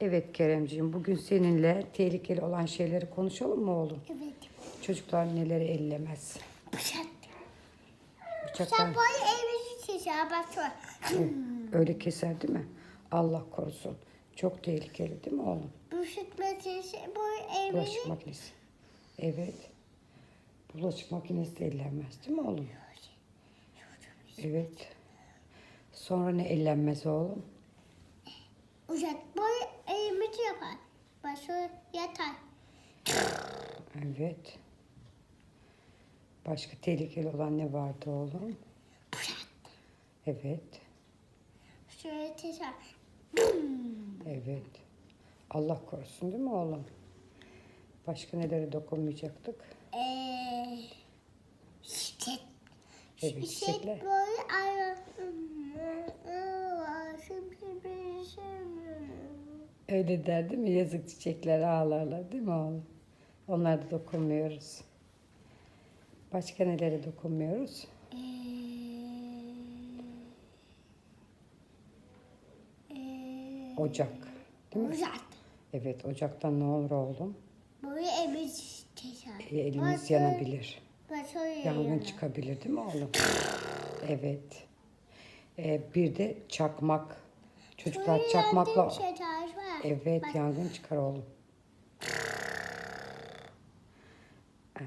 Evet Keremciğim, bugün seninle tehlikeli olan şeyleri konuşalım mı oğlum? Evet. Çocuklar neleri ellemez? Bıçak. Bıçaklar Sen böyle evimizi çizer bak sonra. öyle keser değil mi? Allah korusun. Çok tehlikeli değil mi oğlum? Bıçak meselesi bu evimizi. Bulaşık makinesi. Evet. Bulaşık makinesi de ellenmez değil mi oğlum? Evet. Sonra ne ellenmez oğlum? Bıçak böyle evimizi yapar. Sonra yatar. Evet. Başka tehlikeli olan ne vardı oğlum? Evet. Şöyle çizer. Evet. Allah korusun değil mi oğlum? Başka nelere dokunmayacaktık? Eee. Şiddet. Evet, çiçekler. böyle ayrı. Öyle der değil mi? Yazık çiçekler ağlarlar değil mi oğlum? Onlara da dokunmuyoruz. Başka nelere dokunmuyoruz? Ocak. Değil mi? Uzat. Evet ocaktan ne olur oğlum? Böyle evimiz çizer. E, elimiz yanabilir. Bak sonra Yangın çıkabilir değil mi oğlum? Evet. E, bir de çakmak. Çocuklar çakmakla... var. Evet Bak, yangın çıkar oğlum. Ee,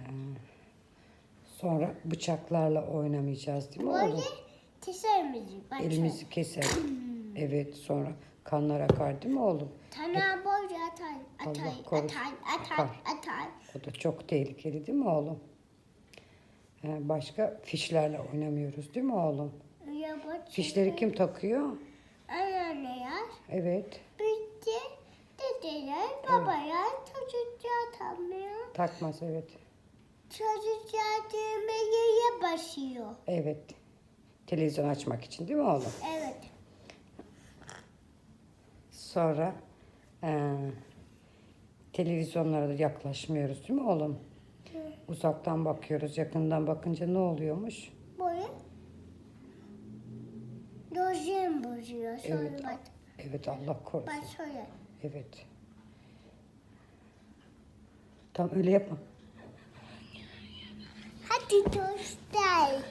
sonra bıçaklarla oynamayacağız değil mi Böyle oğlum? çizerimizi. Bak Elimizi keser. Evet sonra kanlar akar değil mi oğlum? Tana boyunca atar, Allah atar, korusun. atar, atar, Akar. atar. O da çok tehlikeli değil mi oğlum? Ee, başka fişlerle oynamıyoruz değil mi oğlum? Ya Fişleri kim takıyor? Anneanneler, Evet. bitti, dedeler, babalar, çocuklar tanımıyor. Takmaz evet. Çocuklar düğmeye basıyor. Evet. Televizyon açmak için değil mi oğlum? Evet. Sonra eee, televizyonlara da yaklaşmıyoruz değil mi oğlum? Uzaktan bakıyoruz. Yakından bakınca ne oluyormuş? Böyle gözüm bozuyor. Sonra Evet. bak, Evet Allah korusun. bak şöyle. Evet. Tam öyle yapma. Hadi göster.